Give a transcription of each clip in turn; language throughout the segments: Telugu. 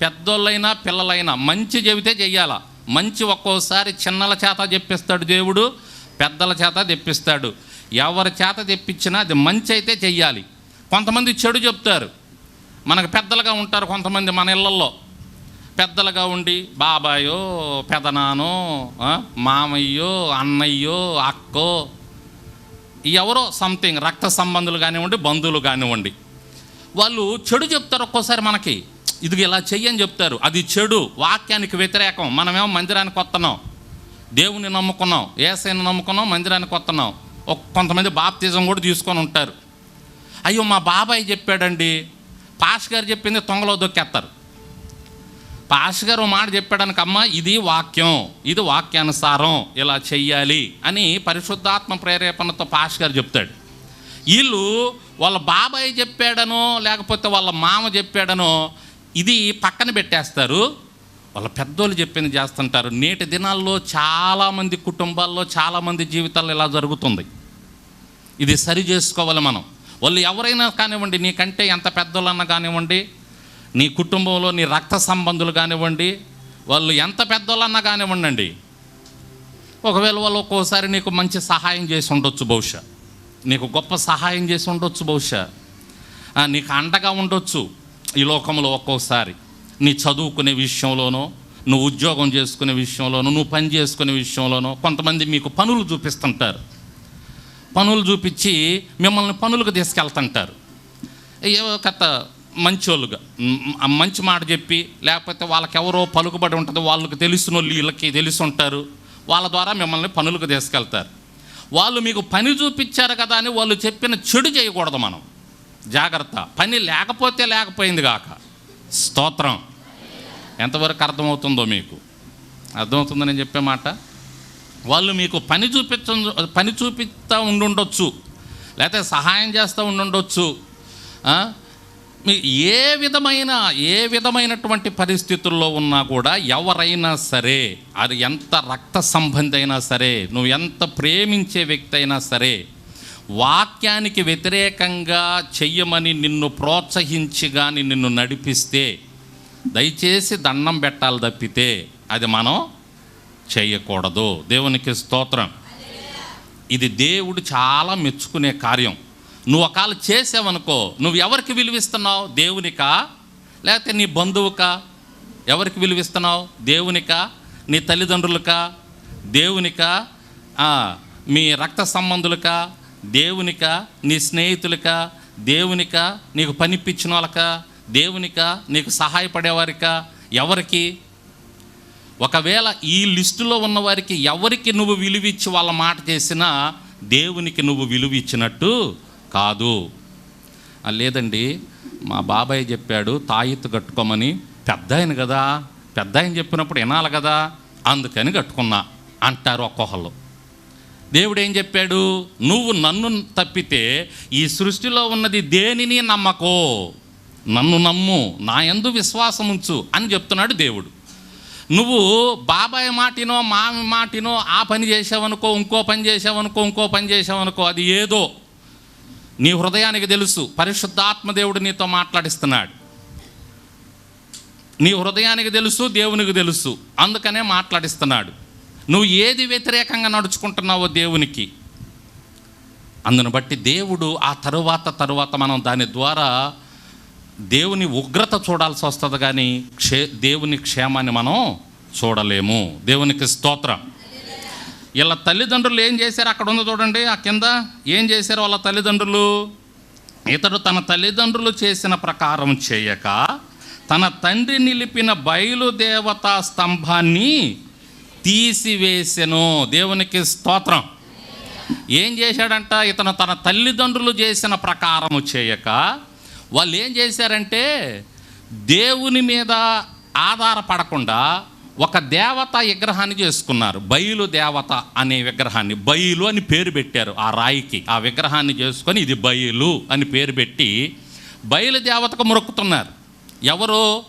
పెద్దోళ్ళైనా పిల్లలైనా మంచి చెబితే చెయ్యాలా? మంచి ఒక్కోసారి చిన్నల చేత చెప్పిస్తాడు దేవుడు పెద్దల చేత తెప్పిస్తాడు. ఎవరి చేత తెప్పించినా అది మంచి అయితే చెయ్యాలి. కొంతమంది చెడు చెప్తారు. మనకు పెద్దలుగా ఉంటారు కొంతమంది మన ఇళ్ళల్లో. పెద్దలుగా ఉండి బాబాయో పెదనానో మామయ్యో అన్నయ్యో అక్కో ఎవరో సంథింగ్ రక్త సంబంధులు కానివ్వండి బంధువులు కానివ్వండి. వాళ్ళు చెడు చెప్తారు ఒక్కోసారి మనకి. ఇది ఇలా చెయ్యని చెప్తారు. అది చెడు. వాక్యానికి వ్యతిరేకం. మనమేమో మందిరానికి వస్తున్నాం. దేవుని నమ్ముకున్నాం. ఏసైని నమ్ముకున్నాం మందిరానికి వస్తున్నాం. ఒక కొంతమంది బాప్తిజం కూడా తీసుకొని ఉంటారు. అయ్యో మా బాబాయ్ చెప్పాడండి. పాష్ గారు చెప్పింది తొంగలో దొక్కేస్తారు. పాష్ గారు మాట చెప్పాడానికి అమ్మ ఇది వాక్యం. ఇది వాక్యానుసారం. ఇలా చెయ్యాలి అని పరిశుద్ధాత్మ ప్రేరేపణతో పాష్ గారు చెప్తాడు. వీళ్ళు వాళ్ళ బాబాయ్ చెప్పాడనో లేకపోతే వాళ్ళ మామ చెప్పాడనో ఇది పక్కన పెట్టేస్తారు. వాళ్ళ పెద్దోళ్ళు చెప్పింది చేస్తుంటారు. నేటి దినాల్లో చాలామంది కుటుంబాల్లో చాలామంది జీవితాల్లో ఇలా జరుగుతుంది. ఇది సరి చేసుకోవాలి మనం. వాళ్ళు ఎవరైనా కానివ్వండి నీకంటే ఎంత పెద్దోళ్ళన్నా కానివ్వండి నీ కుటుంబంలో నీ రక్త సంబంధులు కానివ్వండి వాళ్ళు ఎంత పెద్దోళ్ళన్నా కానివ్వండి ఒకవేళ వాళ్ళు ఒక్కోసారి నీకు మంచి సహాయం చేసి ఉండొచ్చు బహుశా. నీకు గొప్ప సహాయం చేసి ఉండొచ్చు బహుశా. నీకు అండగా ఉండొచ్చు. ఈ లోకంలో ఒక్కోసారి నీ చదువుకునే విషయంలోనో నువ్వు ఉద్యోగం చేసుకునే విషయంలోనో నువ్వు పని చేసుకునే విషయంలోనో కొంతమంది మీకు పనులు చూపిస్తుంటారు. పనులు చూపించి మిమ్మల్ని పనులకు తీసుకెళ్తుంటారు. ఏవో కథ మంచోళ్ళుగా. మంచి మాట చెప్పి లేకపోతే వాళ్ళకెవరో పలుకుబడి ఉంటుంది వాళ్ళకి తెలిసిన వాళ్ళు వీళ్ళకి తెలిసి ఉంటారు వాళ్ళ ద్వారా మిమ్మల్ని పనులకు తీసుకెళ్తారు. వాళ్ళు మీకు పని చూపించారు కదా అని వాళ్ళు చెప్పిన చెడు చేయకూడదు మనం. జాగ్రత్త. పని లేకపోతే లేకపోయింది కాక స్తోత్రం. ఎంతవరకు అర్థమవుతుందో మీకు? అర్థమవుతుందని నేను చెప్పే మాట? వాళ్ళు మీకు పని చూపించ పని చూపిస్తూ ఉండుండొచ్చు. లేకపోతే సహాయం చేస్తూ ఉండుండొచ్చు. మీ ఏ విధమైన ఏ విధమైనటువంటి పరిస్థితుల్లో ఉన్నా కూడా ఎవరైనా సరే అది ఎంత రక్త సంబంధి అయినా సరే నువ్వు ఎంత ప్రేమించే వ్యక్తి అయినా సరే వాక్యానికి వ్యతిరేకంగా చెయ్యమని నిన్ను ప్రోత్సహించి కానీ నిన్ను నడిపిస్తే దయచేసి దండం పెట్టాలి తప్పితే అది మనం చేయకూడదు. దేవునికి స్తోత్రం. ఇది దేవుడు చాలా మెచ్చుకునే కార్యం. నువ్వు ఒకవేళ చేసావనుకో నువ్వు ఎవరికి విలువిస్తున్నావు? దేవునికా? లేకపోతే నీ బంధువుకా? ఎవరికి విలువిస్తున్నావు? దేవునికా? నీ తల్లిదండ్రులకా? దేవునికా? మీ రక్త సంబంధులకా? దేవునికా నీ స్నేహితులక దేవునికా నీకు పనిపించిన వాళ్ళకా దేవునికా నీకు సహాయపడేవారికా ఎవరికి? ఒకవేళ ఈ లిస్టులో ఉన్నవారికి ఎవరికి నువ్వు విలువిచ్చి వాళ్ళ మాట చేసినా దేవునికి నువ్వు విలువిచ్చినట్టు కాదు. లేదండి మా బాబాయ్ చెప్పాడు తాయిత్తు కట్టుకోమని. పెద్ద ఆయన కదా పెద్ద ఆయన చెప్పినప్పుడు వినాలి కదా అందుకని కట్టుకున్నా అంటారు ఒక్కొక్కళ్ళు. దేవుడు ఏం చెప్పాడు? నువ్వు నన్ను తప్పితే ఈ సృష్టిలో ఉన్నది దేనిని నమ్మకో? నన్ను నమ్ము నా ఎందు విశ్వాసం ఉంచు అని చెప్తున్నాడు దేవుడు. నువ్వు బాబాయ్ మాటినో మామి మాటినో ఆ పని చేసావనుకో ఇంకో పని చేసావనుకో ఇంకో పని చేసావనుకో అది ఏదో నీ హృదయానికి తెలుసు. పరిశుద్ధాత్మ దేవుడు నీతో మాట్లాడిస్తున్నాడు. నీ హృదయానికి తెలుసు దేవునికి తెలుసు. అందుకనే మాట్లాడిస్తున్నాడు. నువ్వు ఏది వ్యతిరేకంగా నడుచుకుంటున్నావో దేవునికి? అందును బట్టి దేవుడు ఆ తరువాత తరువాత మనం దాని ద్వారా దేవుని ఉగ్రత చూడాల్సి వస్తుంది కానీ క్షే దేవుని క్షేమాన్ని మనం చూడలేము. దేవునికి స్తోత్రం. ఇలా తల్లిదండ్రులు ఏం చేశారు? అక్కడ ఉంది చూడండి ఆ కింద ఏం చేశారు వాళ్ళ తల్లిదండ్రులు? ఇతడు తన తల్లిదండ్రులు చేసిన ప్రకారం చేయక తన తండ్రి నిలిపిన బయలుదేవతా స్తంభాన్ని తీసివేసెను. దేవునికి స్తోత్రం. ఏం చేశాడంట? ఇతను తన తల్లిదండ్రులు చేసిన ప్రకారము చేయక వాళ్ళు ఏం చేశారంటే దేవుని మీద ఆధారపడకుండా ఒక దేవత విగ్రహాన్ని చేసుకున్నారు. బయలు దేవత అనే విగ్రహాన్ని. బయలు అని పేరు పెట్టారు ఆ రాయికి. ఆ విగ్రహాన్ని చేసుకొని ఇది బయలు అని పేరు పెట్టి బయలు దేవతకు మొక్కుతున్నారు. ఎవరు?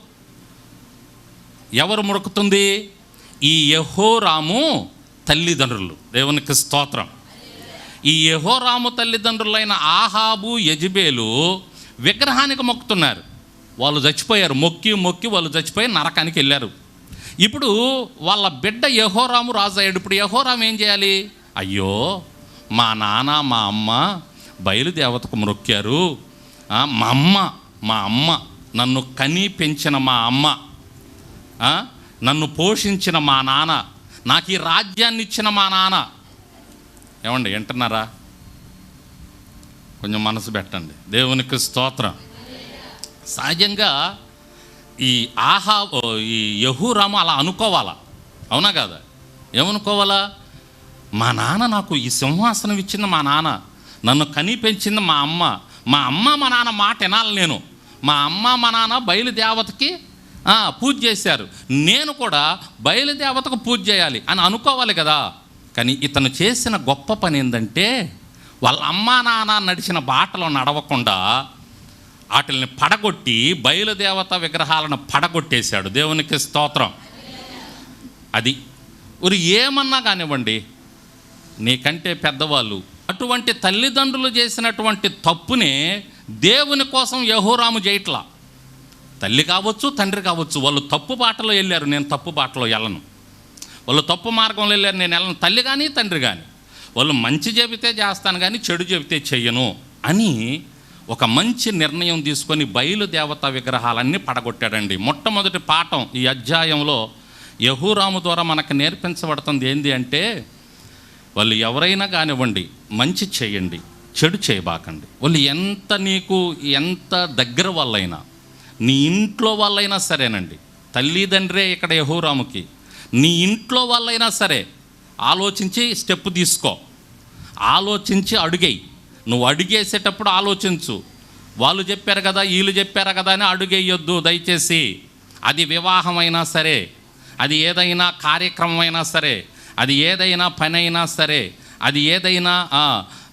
ఎవరు మొరుకుతుంది ఈ యహోరాము తల్లిదండ్రులు. దేవునికి స్తోత్రం. ఈ యహోరాము తల్లిదండ్రులైన ఆహాబు యజబేలు విగ్రహానికి మొక్కుతున్నారు. వాళ్ళు చచ్చిపోయారు. మొక్కి మొక్కి వాళ్ళు చచ్చిపోయి నరకానికి వెళ్ళారు. ఇప్పుడు వాళ్ళ బిడ్డ యహోరాము రాజు అయ్యాడు ఇప్పుడు యహోరాము ఏం చేయాలి? అయ్యో మా నాన్న మా అమ్మ బయలుదేవతకు మొక్కారు. మా అమ్మ మా అమ్మ నన్ను కని పెంచిన మా అమ్మ. నన్ను పోషించిన మా నాన్న నాకు ఈ రాజ్యాన్ని ఇచ్చిన మా నాన్న. ఏమండి వింటున్నారా? కొంచెం మనసు పెట్టండి. దేవునికి స్తోత్రం. సహజంగా ఈ ఆహా ఈ యహూరామ అలా అనుకోవాలా? అవునా కదా? ఏమనుకోవాలా? మా నాన్న నాకు ఈ సింహాసనం ఇచ్చింది మా నాన్న నన్ను కని పెంచింది మా అమ్మ. మా అమ్మ మా నాన్న మాట వినాలి నేను. మా అమ్మ మా నాన్న బయలుదేవతకి పూజ చేశారు. నేను కూడా బయలుదేవతకు పూజ చేయాలి అని అనుకోవాలి కదా. కానీ ఇతను చేసిన గొప్ప పని ఏంటంటే వాళ్ళ అమ్మా నాన్న నడిచిన బాటలో నడవకుండా వాటిని పడగొట్టి బయలుదేవత విగ్రహాలను పడగొట్టేశాడు. దేవునికి స్తోత్రం. అది ఉరి ఏమన్నా కానివ్వండి నీకంటే పెద్దవాళ్ళు అటువంటి తల్లిదండ్రులు చేసినటువంటి తప్పునే దేవుని కోసం యహోరాము చేయట్లా తల్లి కావచ్చు తండ్రి కావచ్చు వాళ్ళు తప్పు బాటలో వెళ్ళారు నేను తప్పు బాటలో వెళ్ళను. వాళ్ళు తప్పు మార్గంలో వెళ్ళారు నేను వెళ్ళను. తల్లి కానీ తండ్రి కానీ వాళ్ళు మంచి చెబితే చేస్తాను కానీ చెడు చెబితే చెయ్యను అని ఒక మంచి నిర్ణయం తీసుకొని బయలుదేవత విగ్రహాలన్నీ పడగొట్టాడండి. మొట్టమొదటి పాఠం ఈ అధ్యాయంలో యహూరాము ద్వారా మనకు నేర్పించబడుతుంది ఏంటి అంటే వాళ్ళు ఎవరైనా కానివ్వండి మంచి చేయండి చెడు చేయబాకండి. వాళ్ళు ఎంత నీకు ఎంత దగ్గర వాళ్ళైనా నీ ఇంట్లో వాళ్ళైనా సరేనండి. తల్లిదండ్రే ఇక్కడ యహూరాముకి. నీ ఇంట్లో వాళ్ళైనా సరే ఆలోచించి స్టెప్ తీసుకో. ఆలోచించి అడుగేయి. నువ్వు అడుగేసేటప్పుడు ఆలోచించు. వాళ్ళు చెప్పారు కదా వీళ్ళు చెప్పారు కదా అని అడుగేయొద్దు దయచేసి. అది వివాహమైనా సరే అది ఏదైనా కార్యక్రమం అయినా సరే అది ఏదైనా పని అయినా సరే అది ఏదైనా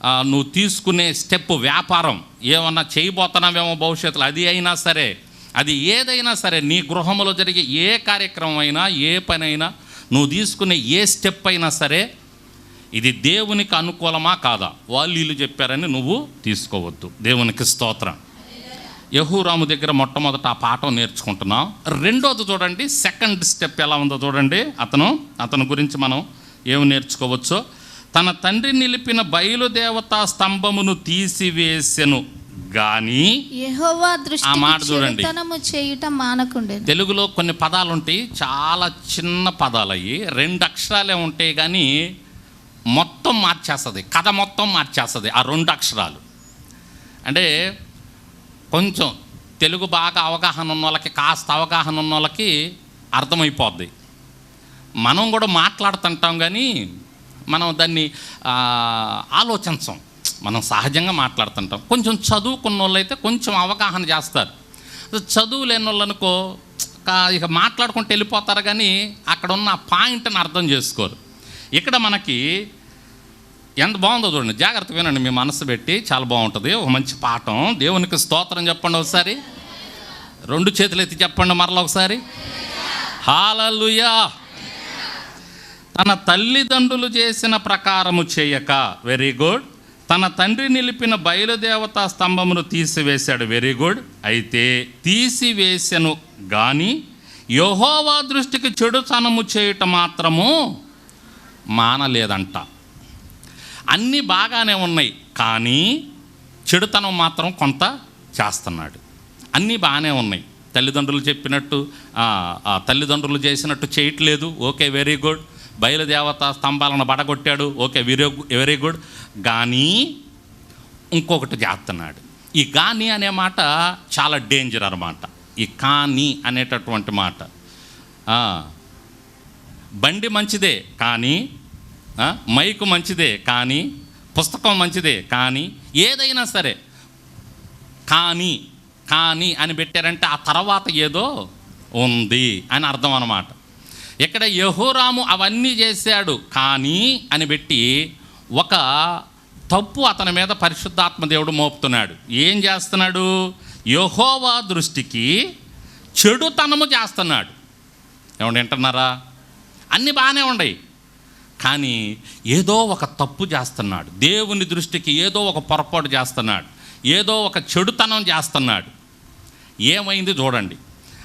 నువ్వు తీసుకునే స్టెప్ వ్యాపారం. ఏమన్నా చేయబోతున్నావేమో భవిష్యత్తులో అది అయినా సరే అది ఏదైనా సరే నీ గృహంలో జరిగే ఏ కార్యక్రమం అయినా ఏ పనైనా నువ్వు తీసుకునే ఏ స్టెప్ అయినా సరే ఇది దేవునికి అనుకూలమా కాదా? వాళ్ళు వీళ్ళు చెప్పారని నువ్వు తీసుకోవద్దు. దేవునికి స్తోత్రం. యహూరాము దగ్గర మొట్టమొదట ఆ పాఠం నేర్చుకుంటున్నాం. రెండోది చూడండి సెకండ్ స్టెప్ ఎలా ఉందో చూడండి. అతను అతని గురించి మనం ఏమి నేర్చుకోవచ్చో. తన తండ్రి నిలిపిన బయలుదేవతా స్తంభమును తీసివేసెను. కానీ యెహోవా ఆ మాట చూడండి. చేయుట మానకుండేది తెలుగులో కొన్ని పదాలు ఉంటాయి. చాలా చిన్న పదాలు అయ్యి రెండు అక్షరాలే ఉంటాయి కానీ మొత్తం మార్చేస్తుంది. కథ మొత్తం మార్చేస్తుంది ఆ రెండు అక్షరాలు. అంటే కొంచెం తెలుగు బాగా అవగాహన ఉన్న వాళ్ళకి కాస్త అవగాహన ఉన్న వాళ్ళకి అర్థమైపోద్ది. మనం కూడా మాట్లాడుతుంటాం కానీ మనం దాన్ని ఆలోచించం. మనం సహజంగా మాట్లాడుతుంటాం. కొంచెం చదువుకున్న వాళ్ళు అయితే కొంచెం అవగాహన చేస్తారు. చదువు లేని వాళ్ళు అనుకో ఇక మాట్లాడుకుంటూ వెళ్ళిపోతారు కానీ అక్కడ ఉన్న పాయింట్ని అర్థం చేసుకోరు. ఇక్కడ మనకి ఎంత బాగుందో చూడండి. జాగ్రత్త వినండి మీ మనసు పెట్టి చాలా బాగుంటుంది. ఒక మంచి పాఠం. దేవునికి స్తోత్రం చెప్పండి ఒకసారి. రెండు చేతులు ఎత్తి చెప్పండి మరలా ఒకసారి. హాలలుయా! తన తల్లిదండ్రులు చేసిన ప్రకారము చేయక. వెరీ గుడ్ తన తండ్రి నిలిపిన బయలుదేవతా స్తంభమును తీసివేశాడు. వెరీ గుడ్ అయితే తీసివేసెను గాని యహోవా దృష్టికి చెడుతనము చేయటం మాత్రము మానలేదంట. అన్నీ బాగానే ఉన్నాయి కానీ చెడుతనం మాత్రం కొంత చేస్తున్నాడు. అన్నీ బాగానే ఉన్నాయి. తల్లిదండ్రులు చెప్పినట్టు తల్లిదండ్రులు చేసినట్టు చేయట్లేదు. ఓకే వెరీ గుడ్ బయలుదేవత స్తంభాలను బడగొట్టాడు ఓకే వెరీ వెరీ గుడ్. కానీ ఇంకొకటి చేస్తున్నాడు. ఈ కానీ అనే మాట చాలా డేంజర్ అన్నమాట. ఈ కానీ అనేటటువంటి మాట. బండి మంచిదే కానీ మైక్ మైకు మంచిదే కానీ పుస్తకం మంచిదే కానీ ఏదైనా సరే కానీ కానీ అని పెట్టారంటే ఆ తర్వాత ఏదో ఉంది అని అర్థం అన్నమాట. ఇక్కడ యహోరాము అవన్నీ చేశాడు కానీ అని పెట్టి ఒక తప్పు అతని మీద పరిశుద్ధాత్మ దేవుడు మోపుతున్నాడు. ఏం చేస్తున్నాడు? యహోవా దృష్టికి చెడుతనము చేస్తున్నాడు. ఏమండి వింటున్నారా? అన్నీ బాగానే ఉన్నాయి. కానీ ఏదో ఒక తప్పు చేస్తున్నాడు. దేవుని దృష్టికి ఏదో ఒక పొరపాటు చేస్తున్నాడు. ఏదో ఒక చెడుతనం చేస్తున్నాడు. ఏమైంది చూడండి.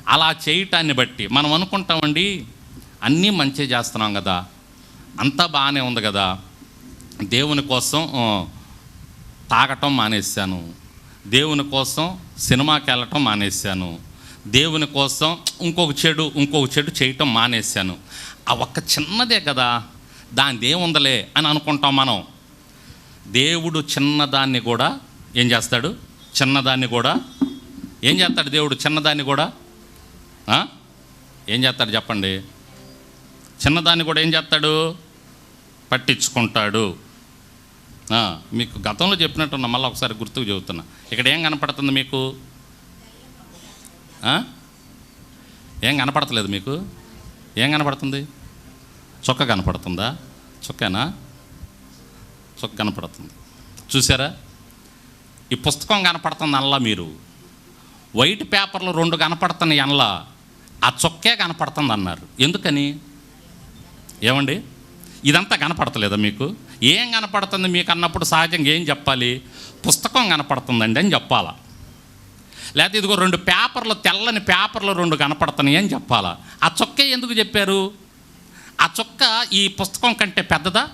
అలా చేయటాన్ని బట్టి మనం అనుకుంటామండి అన్నీ మంచి చేస్తున్నాం కదా. అంతా బాగానే ఉంది కదా. దేవుని కోసం తాగటం మానేశాను. దేవుని కోసం సినిమాకి వెళ్ళటం మానేశాను. దేవుని కోసం ఇంకొక చెడు ఇంకొక చెడు చేయటం మానేశాను. ఆ ఒక్క చిన్నదే కదా. దాని ఏముందలే అని అనుకుంటాం మనం. దేవుడు చిన్నదాన్ని కూడా ఏం చేస్తాడు? చిన్నదాన్ని కూడా ఏం చేస్తాడు దేవుడు చిన్నదాన్ని కూడా? ఏం చేస్తాడు చెప్పండి? చిన్నదాన్ని కూడా ఏం చేస్తాడు? పట్టించుకుంటాడు. మీకు గతంలో చెప్పినట్టున్నా మళ్ళీ ఒకసారి గుర్తుకు చెబుతున్నా. ఇక్కడ ఏం కనపడుతుంది మీకు? ఏం కనపడతలేదు మీకు? ఏం కనపడుతుంది? చొక్క కనపడుతుందా? చొక్కేనా? చొక్క కనపడుతుంది. చూసారా? ఈ పుస్తకం కనపడుతుంది అనలా మీరు. వైట్ పేపర్లు రెండు కనపడుతున్నాయి అనలా. ఆ చొక్కే కనపడుతుంది అన్నారు. ఎందుకని? ఏమండి? ఇదంతా కనపడతలేదా మీకు? ఏం కనపడుతుంది మీకు అన్నప్పుడు సహజంగా ఏం చెప్పాలి? పుస్తకం కనపడుతుందండి అని చెప్పాలా? లేకపోతే ఇదిగో రెండు పేపర్లు తెల్లని పేపర్లు రెండు కనపడుతున్నాయి అని చెప్పాలా? ఆ చొక్కే ఎందుకు చెప్పారు? ఆ చొక్క ఈ పుస్తకం కంటే పెద్దదా?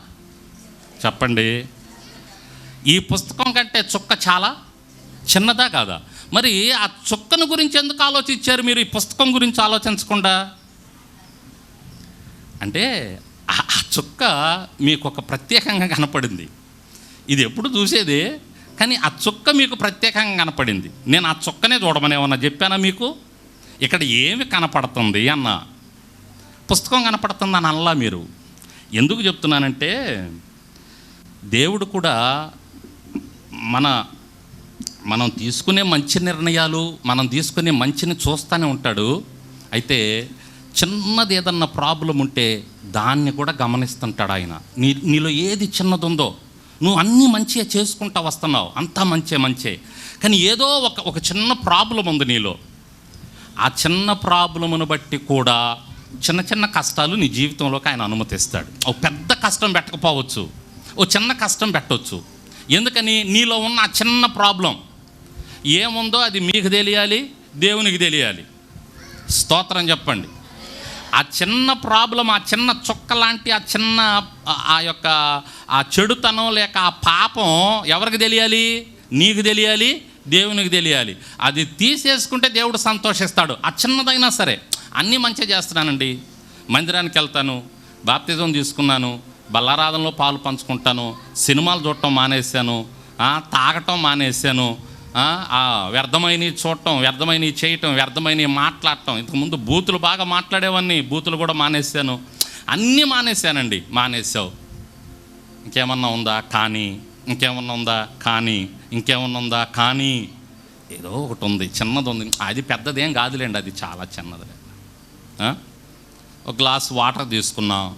చెప్పండి. ఈ పుస్తకం కంటే చుక్క చాలా చిన్నదా కాదా? మరి ఆ చుక్కను గురించి ఎందుకు ఆలోచించారు మీరు? ఈ పుస్తకం గురించి ఆలోచించకుండా? అంటే ఆ చుక్క మీకు ఒక ప్రత్యేకంగా కనపడింది. ఇది ఎప్పుడు చూసేది కానీ ఆ చుక్క మీకు ప్రత్యేకంగా కనపడింది. నేను ఆ చుక్కనే చూడమని ఏమన్నా చెప్పానా మీకు? ఇక్కడ ఏమి కనపడుతుంది అన్న. పుస్తకం కనపడుతుంది అని అనలా మీరు. ఎందుకు చెప్తున్నానంటే దేవుడు కూడా మన మనం తీసుకునే మంచి నిర్ణయాలు మనం తీసుకునే మంచిని చూస్తూనే ఉంటాడు. అయితే చిన్నది ఏదన్నా ప్రాబ్లం ఉంటే దాన్ని కూడా గమనిస్తుంటాడు ఆయన. నీ నీలో ఏది చిన్నది ఉందో నువ్వు అన్నీ మంచిగా చేసుకుంటా వస్తున్నావు. అంతా మంచే మంచే. కానీ ఏదో ఒక ఒక చిన్న ప్రాబ్లం ఉంది నీలో. ఆ చిన్న ప్రాబ్లమును బట్టి కూడా చిన్న చిన్న కష్టాలు నీ జీవితంలోకి ఆయన అనుమతిస్తాడు. ఓ పెద్ద కష్టం పెట్టకపోవచ్చు. ఓ చిన్న కష్టం పెట్టవచ్చు ఎందుకని? నీలో ఉన్న ఆ చిన్న ప్రాబ్లం. ఏముందో అది మీకు తెలియాలి దేవునికి తెలియాలి. స్తోత్రం చెప్పండి. ఆ చిన్న ప్రాబ్లం ఆ చిన్న చుక్క లాంటి ఆ చిన్న ఆ- యొక్క ఆ చెడుతనం లేక ఆ పాపం ఎవరికి తెలియాలి? నీకు తెలియాలి దేవునికి తెలియాలి. అది తీసేసుకుంటే దేవుడు సంతోషిస్తాడు. ఆ చిన్నదైనా సరే. అన్నీ మంచిగా చేస్తున్నానండి. మందిరానికి వెళ్తాను బాప్తిజం తీసుకున్నాను బల్లారాధనలో పాలు పంచుకుంటాను సినిమాలు చూడటం మానేశాను తాగటం మానేశాను వ్యర్థమైనవి చూడటం వ్యర్థమైనవి చేయటం వ్యర్థమైనవి మాట్లాడటం. ఇంతకుముందు బూతులు బాగా మాట్లాడేవన్నీ బూతులు కూడా మానేశాను. అన్నీ మానేశానండి. మానేశావు. ఇంకేమన్నా ఉందా? కానీ. ఇంకేమన్నా ఉందా? కానీ. ఇంకేమన్నా ఉందా? కానీ. ఏదో ఒకటి ఉంది. చిన్నది ఉంది. అది పెద్దదేం కాదులేండి. అది చాలా చిన్నది. ఒక గ్లాస్ వాటర్ తీసుకున్నాం.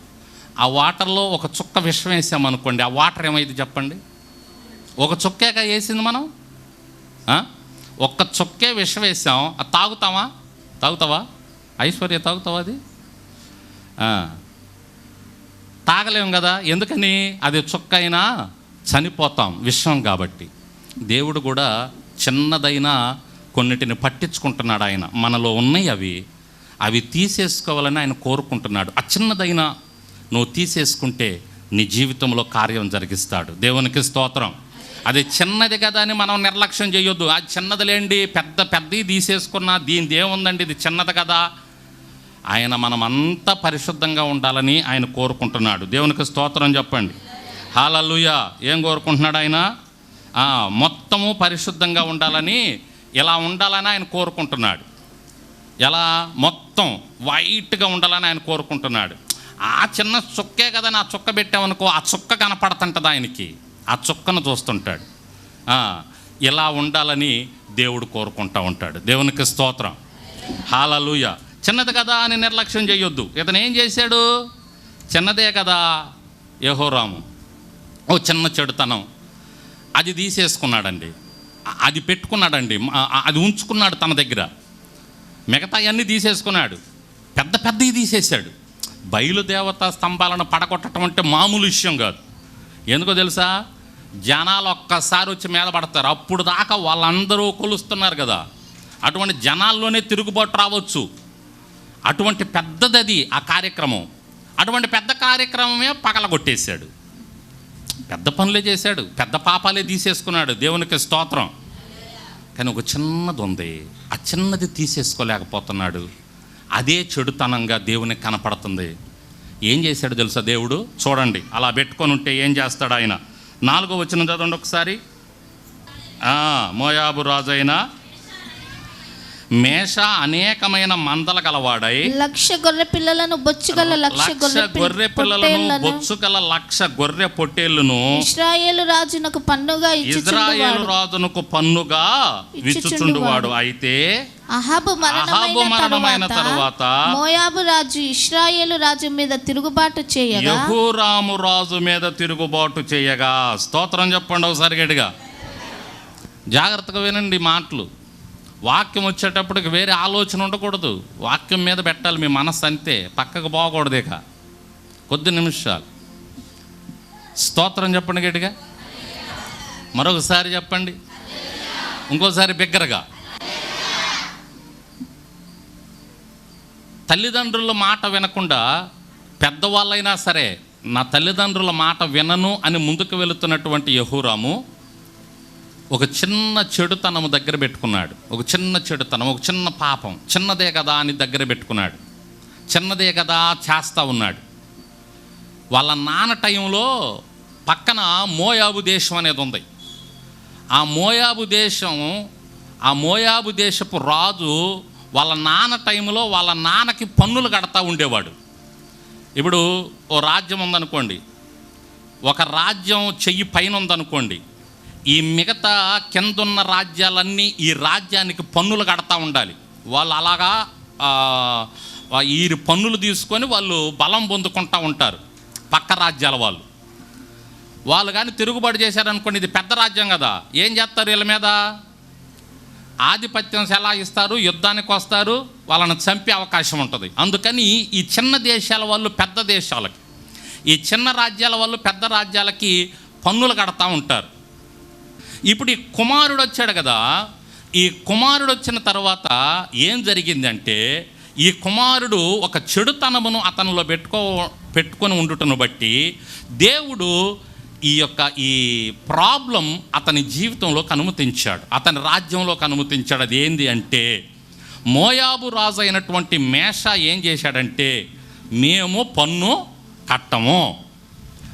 ఆ వాటర్లో ఒక చుక్క విషం వేసామనుకోండి. ఆ వాటర్ ఏమైంది చెప్పండి? ఒక చుక్కేగా వేసింది మనం? ఒక్క చుక్కే విషం వేసాం. అది తాగుతామా తాగుతావా? ఐశ్వర్య తాగుతావా అది? తాగలేము తాగలేం కదా? ఎందుకని? అది చొక్కైనా అయినా చనిపోతాం విషం కాబట్టి. దేవుడు కూడా చిన్నదైనా కొన్నిటిని పట్టించుకుంటున్నాడు ఆయన. మనలో ఉన్నాయి అవి. అవి తీసేసుకోవాలని ఆయన కోరుకుంటున్నాడు. ఆ చిన్నదైనా నువ్వు తీసేసుకుంటే నీ జీవితంలో కార్యం జరిగిస్తాడు. దేవునికి స్తోత్రం. అది చిన్నది కదా అని మనం నిర్లక్ష్యం చేయొద్దు. అది చిన్నదిలేండి పెద్ద పెద్దవి తీసేసుకున్నా దీని ఏముందండి? ఇది చిన్నది కదా. ఆయన మనమంతా పరిశుద్ధంగా ఉండాలని ఆయన కోరుకుంటున్నాడు. దేవునికి స్తోత్రం చెప్పండి. హాలలుయ. ఏం కోరుకుంటున్నాడు ఆయన? మొత్తము పరిశుద్ధంగా ఉండాలని ఇలా ఉండాలని ఆయన కోరుకుంటున్నాడు. ఎలా? మొత్తం వైట్గా ఉండాలని ఆయన కోరుకుంటున్నాడు. ఆ చిన్న చుక్కే కదా నా చుక్క పెట్టామనుకో ఆ చుక్క కనపడుతుంటుంది ఆయనకి. ఆ చుక్కను చూస్తుంటాడు. ఇలా ఉండాలని దేవుడు కోరుకుంటా ఉంటాడు. దేవునికి స్తోత్రం. హాలలుయ. చిన్నది కదా అని నిర్లక్ష్యం చేయొద్దు. ఇతను ఏం చేశాడు? చిన్నదే కదా యహోరాము. ఓ చిన్న చెడుతనం. అది తీసేసుకున్నాడండి. అది పెట్టుకున్నాడండి. అది ఉంచుకున్నాడు తన దగ్గర. మిగతా అన్నీ తీసేసుకున్నాడు. పెద్ద పెద్దవి తీసేశాడు. బయలుదేవత స్తంభాలను పడగొట్టడం అంటే మామూలు విషయం కాదు. ఎందుకో తెలుసా? జనాలు ఒక్కసారి వచ్చి మీద పడతారు. అప్పుడు దాకా వాళ్ళందరూ కొలుస్తున్నారు కదా. అటువంటి జనాల్లోనే తిరుగుబాటు రావచ్చు. అటువంటి పెద్దది అది ఆ కార్యక్రమం. అటువంటి పెద్ద కార్యక్రమమే పగలగొట్టేశాడు. పెద్ద పనులే చేశాడు. పెద్ద పాపాలే తీసేసుకున్నాడు. దేవునికి స్తోత్రం. కానీ ఒక చిన్నది ఉంది. ఆ చిన్నది తీసేసుకోలేకపోతున్నాడు. అదే చెడుతనంగా దేవునికి కనపడుతుంది. ఏం చేశాడు తెలుసా దేవుడు? చూడండి. అలా పెట్టుకొని ఉంటే ఏం చేస్తాడు ఆయన? నాలుగో వచ్చిన చదవండి ఒకసారి. ఆ, మోయాబు రాజైన మేష అనేకమైన మందల గలవాడై లక్ష గొర్రె పిల్లలను బొచ్చుగల లక్ష గొర్రె పిల్లలను బొచ్చుకల లక్ష గొర్రె పొట్టేళ్ళను ఇస్రాయేలు రాజునకు పన్నుగా ఇజ్రాయేలు ఇచ్చుచుండువాడు రాజునకు పన్నుగా విచ్చుచుండువాడు. అయితే అహాబు అహాబు మరణమైన తరువాత మోయాబు రాజు ఇస్రాయేలు రాజు మీద తిరుగుబాటు చేయగా యహూరాము రాజు మీద తిరుగుబాటు చేయగా. స్తోత్రం చెప్పండి ఒకసారి గట్టిగా. జాగ్రత్తగా వినండి మాటలు. వాక్యం వచ్చేటప్పటికి వేరే ఆలోచన ఉండకూడదు. వాక్యం మీద పెట్టాలి మీ మనస్సు అంతే. పక్కకు పోకూడదు ఇక. కొద్ది నిమిషాలు. స్తోత్రం చెప్పండి గట్టిగా. మరొకసారి చెప్పండి. ఇంకోసారి బిగ్గరగా. తల్లిదండ్రుల మాట వినకుండా పెద్దవాళ్ళైనా సరే నా తల్లిదండ్రుల మాట వినను అని ముందుకు వెళుతున్నటువంటి యహూరాము ఒక చిన్న చెడుతనము దగ్గర పెట్టుకున్నాడు. ఒక చిన్న చెడుతనం ఒక చిన్న పాపం చిన్నదే కదా అని దగ్గర పెట్టుకున్నాడు. చిన్నదే కదా చేస్తూ ఉన్నాడు. వాళ్ళ నాన్న టైంలో పక్కన మోయాబు దేశం అనేది ఉంది. ఆ మోయాబు దేశం ఆ మోయాబు దేశపు రాజు వాళ్ళ నాన్న టైంలో వాళ్ళ నాన్నకి పన్నులు కడతా ఉండేవాడు. ఇప్పుడు ఓ రాజ్యం ఉందనుకోండి. ఒక రాజ్యం చెయ్యి పైన ఉందనుకోండి. ఈ మిగతా కిందున్న రాజ్యాలన్నీ ఈ రాజ్యానికి పన్నులు కడతా ఉండాలి. వాళ్ళు అలాగా ఆ, ఈ పన్నులు తీసుకొని వాళ్ళు బలం పొందుకుంటూ ఉంటారు. పక్క రాజ్యాల వాళ్ళు. వాళ్ళు కానీ తిరుగుబాటు చేశారనుకోండి ఇది పెద్ద రాజ్యం కదా. ఏం చేస్తారు వీళ్ళ మీద? ఆధిపత్యం ఎలా ఇస్తారు యుద్ధానికి వస్తారు వాళ్ళని చంపే అవకాశం ఉంటుంది. అందుకని ఈ చిన్న దేశాల వాళ్ళు పెద్ద దేశాలకి ఈ చిన్న రాజ్యాల వాళ్ళు పెద్ద రాజ్యాలకి పన్నులు కడతా ఉంటారు. ఇప్పుడు ఈ కుమారుడు వచ్చాడు కదా ఈ కుమారుడు వచ్చిన తర్వాత ఏం జరిగిందంటే ఈ కుమారుడు ఒక చెడుతనమును అతనిలో పెట్టుకో పెట్టుకొని ఉండుటను బట్టి దేవుడు ఈ యొక్క ఈ ప్రాబ్లం అతని జీవితంలోకి అనుమతించాడు అతని రాజ్యంలోకి అనుమతించాడు అది ఏంది అంటే మోయాబు రాజు అయినటువంటి మేష ఏం చేశాడంటే మేము పన్ను కట్టము.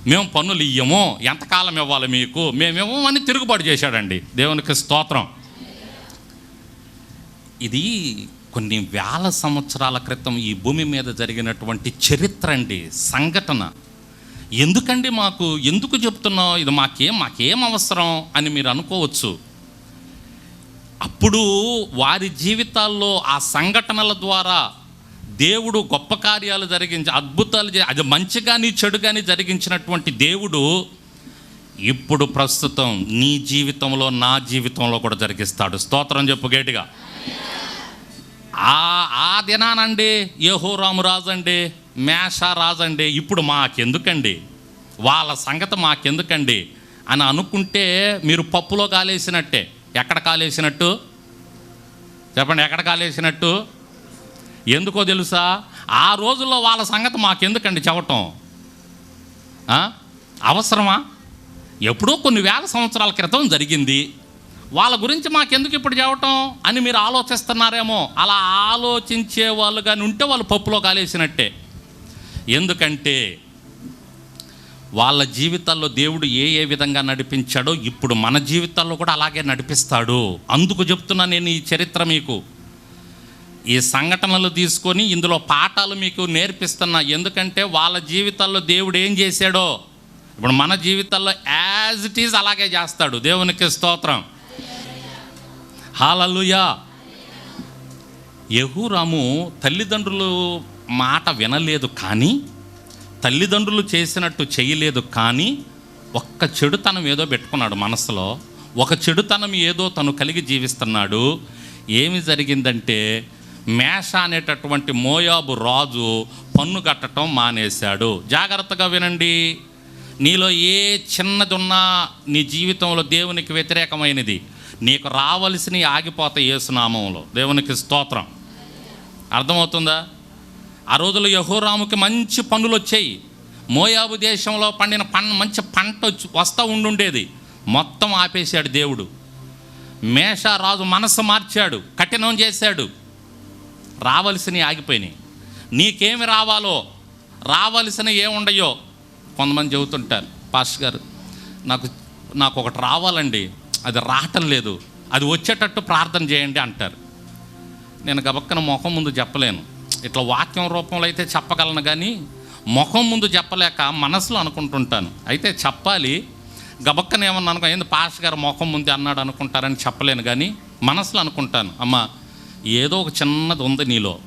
మేము పన్నులు ఇయ్యము. ఎంతకాలం ఇవ్వాలి మీకు? మేమేమో అని తిరుగుబాటు చేశాడండి. దేవునికి స్తోత్రం. ఇది కొన్ని వేల సంవత్సరాల క్రితం ఈ భూమి మీద జరిగినటువంటి చరిత్ర అండి సంఘటన. ఎందుకండి మాకు ఎందుకు చెప్తున్నావు? ఇది మాకేం మాకేం అవసరం అని మీరు అనుకోవచ్చు. అప్పుడు వారి జీవితాల్లో ఆ సంఘటనల ద్వారా దేవుడు గొప్ప కార్యాలు జరిగించి అద్భుతాలు అది మంచి కానీ చెడు కానీ జరిగించినటువంటి దేవుడు ఇప్పుడు ప్రస్తుతం నీ జీవితంలో నా జీవితంలో కూడా జరిగిస్తాడు. స్తోత్రం చెప్పు గేటుగా ఆ ఆ దినానండి యహోరాము రామురాజు అండి మేష రాజు అండి ఇప్పుడు మాకెందుకండి? వాళ్ళ సంగతి మాకెందుకండి? అని అనుకుంటే మీరు పప్పులో కాలేసినట్టే. ఎక్కడ కాలేసినట్టు? చెప్పండి ఎక్కడ కాలేసినట్టు? ఎందుకో తెలుసా? ఆ రోజుల్లో వాళ్ళ సంగతి మాకెందుకండి చెప్పటం? అవసరమా? ఎప్పుడో కొన్ని వేల సంవత్సరాల క్రితం జరిగింది. వాళ్ళ గురించి మాకెందుకు ఇప్పుడు చెప్పటం? అని మీరు ఆలోచిస్తున్నారేమో. అలా ఆలోచించే వాళ్ళు కానీ ఉంటే వాళ్ళు పప్పులో కాలేసినట్టే. ఎందుకంటే వాళ్ళ జీవితాల్లో దేవుడు ఏ ఏ విధంగా నడిపించాడో ఇప్పుడు మన జీవితాల్లో కూడా అలాగే నడిపిస్తాడు. అందుకు చెప్తున్నా నేను ఈ చరిత్ర మీకు. ఈ సంఘటనలు తీసుకొని ఇందులో పాఠాలు మీకు నేర్పిస్తున్నా. ఎందుకంటే వాళ్ళ జీవితాల్లో దేవుడు ఏం చేశాడో? ఇప్పుడు మన జీవితాల్లో యాజ్ ఇట్ ఈజ్ అలాగే చేస్తాడు. దేవునికి స్తోత్రం. హాలలుయా యహూరాము తల్లిదండ్రులు మాట వినలేదు కానీ తల్లిదండ్రులు చేసినట్టు చేయలేదు కానీ ఒక్క చెడుతనం ఏదో పెట్టుకున్నాడు మనసులో. ఒక చెడుతనం ఏదో తను కలిగి జీవిస్తున్నాడు. ఏమి జరిగిందంటే మేష అనేటటువంటి మోయాబు రాజు పన్ను కట్టడం మానేశాడు. జాగ్రత్తగా వినండి. నీలో ఏ చిన్నది ఉన్నా నీ జీవితంలో దేవునికి వ్యతిరేకమైనది. నీకు రావలసినవి ఆగిపోతాయి ఏసునామంలో దేవునికి స్తోత్రం. అర్థమవుతుందా? ఆ రోజుల్లో యహోరాముకి మంచి పనులు వచ్చాయి. మోయాబు దేశంలో పండిన పన్ మంచి పంట వచ్చి వస్తూ ఉండుండేది. మొత్తం ఆపేశాడు దేవుడు. మేషరాజు మనసు మార్చాడు కఠినం చేశాడు. రావలసినవి ఆగిపోయినాయి. నీకేమి రావాలో రావలసిన ఏముండయో కొంతమంది చెబుతుంటారు. పాస్ గారు నాకు నాకు ఒకటి రావాలండి అది రావటం లేదు అది వచ్చేటట్టు ప్రార్థన చేయండి అంటారు. నేను గబక్కన ముఖం ముందు చెప్పలేను. ఇట్లా వాక్యం రూపంలో అయితే చెప్పగలను కానీ ముఖం ముందు చెప్పలేక మనసులో అనుకుంటుంటాను. అయితే చెప్పాలి గబక్కన ఏమన్నా అనుకో ఏంది పాస్ గారు ముఖం ముందు అన్నాడు అనుకుంటారని చెప్పలేను కానీ మనసులో అనుకుంటాను. అమ్మ ఏదో ఒక చిన్నది ఉంది నీలో.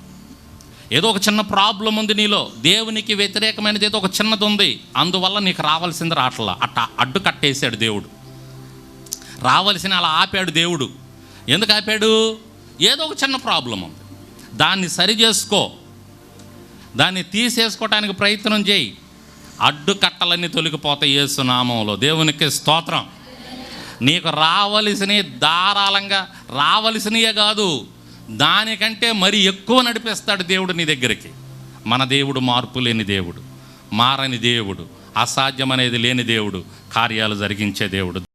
ఏదో ఒక చిన్న ప్రాబ్లం ఉంది నీలో. దేవునికి వ్యతిరేకమైనది ఏదో ఒక చిన్నది ఉంది. అందువల్ల నీకు రావాల్సింది రావట్లా అట్ట అడ్డు కట్టేశాడు దేవుడు. రావలసిన అలా ఆపాడు దేవుడు. ఎందుకు ఆపాడు? ఏదో ఒక చిన్న ప్రాబ్లం ఉంది. దాన్ని సరి చేసుకో. దాన్ని తీసేసుకోవటానికి ప్రయత్నం చేయి. అడ్డు కట్టలన్నీ తొలగిపోతాయి యేసునామంలో దేవునికి స్తోత్రం. నీకు రావలసినవి ధారాళంగా రావలసినయే కాదు. దానికంటే మరి ఎక్కువ నడిపిస్తాడు దేవుడు నీ దగ్గరికి. మన దేవుడు మార్పు లేని దేవుడు మారని దేవుడు అసాధ్యం అనేది లేని దేవుడు కార్యాలు జరిగించే దేవుడు.